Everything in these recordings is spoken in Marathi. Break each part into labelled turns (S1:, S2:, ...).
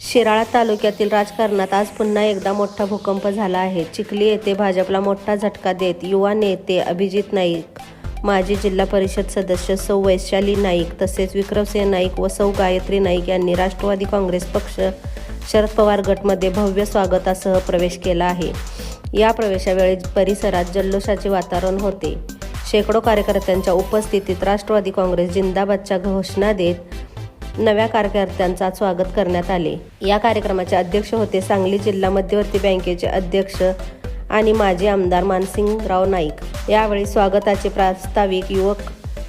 S1: शिराळा तालुक्यातील राजकारणात आज पुन्हा एकदा मोठा भूकंप झाला आहे. चिखली येथे भाजपला मोठा झटका देत युवा नेते अभिजित नाईक माजी जिल्हा परिषद सदस्य सौ वैशाली नाईक तसेच विक्रमसिंह नाईक व सौ गायत्री नाईक यांनी राष्ट्रवादी काँग्रेस पक्ष शरद पवार गटमध्ये भव्य स्वागतासह प्रवेश केला आहे. या प्रवेशावेळी परिसरात जल्लोषाचे वातावरण होते. शेकडो कार्यकर्त्यांच्या उपस्थितीत राष्ट्रवादी काँग्रेस जिंदाबादच्या घोषणा देत नव्या कार्यकर्त्यांचा स्वागत करण्यात आले. या कार्यक्रमाचे अध्यक्ष होते सांगली जिल्हा मध्यवर्ती बँकेचे अध्यक्ष आणि माजी आमदार मानसिंगराव नाईक. यावेळी स्वागताचे प्रास्ताविक युवक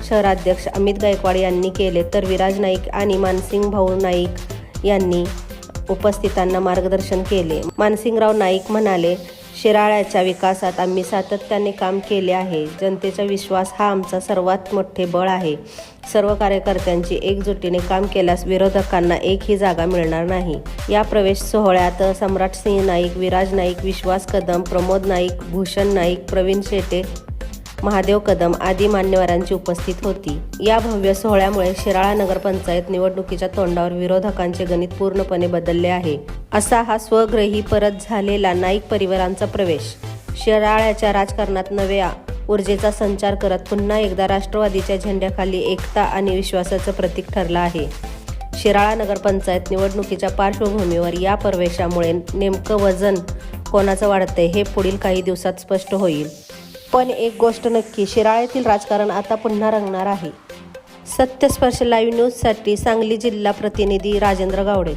S1: शहराध्यक्ष अमित गायकवाड यांनी केले तर विराज नाईक आणि मानसिंग भाऊ नाईक यांनी उपस्थितांना मार्गदर्शन केले. मानसिंगराव नाईक म्हणाले शिराळ्याच्या विकासात आम्ही सातत्याने काम केले आहे. जनतेचा विश्वास हा आमचा सर्वात मोठे बळ आहे. सर्व कार्यकर्त्यांची एकजुटीने काम केल्यास विरोधकांना एकही जागा मिळणार नाही. या प्रवेश सोहळ्यात सम्राट सिंह नाईक विराज नाईक विश्वास कदम प्रमोद नाईक भूषण नाईक प्रवीण शेटे महादेव कदम आदी मान्यवरांची उपस्थित होती. या भव्य सोहळ्यामुळे शिराळा नगरपंचायत निवडणुकीच्या तोंडावर विरोधकांचे गणित पूर्णपणे बदलले आहे. असा हा स्वग्रही परत झालेला नाईक परिवारांचा प्रवेश. शिराळ्याच्या राजकारणात नव्या ऊर्जेचा संचार करत पुन्हा एकदा राष्ट्रवादीच्या झेंड्याखाली एकता आणि विश्वासाचं प्रतीक ठरलं आहे. शिराळा नगरपंचायत निवडणुकीच्या पार्श्वभूमीवर या प्रवेशामुळे नेमकं वजन कोणाचं वाढतंय हे पुढील काही दिवसात स्पष्ट होईल. पण एक गोष्ट नक्की शिराळ्यातील राजकारण आता पुन्हा रंगणार आहे. सत्यस्पर्श लाईव्ह न्यूजसाठी सांगली जिल्हा प्रतिनिधी राजेंद्र गावडे.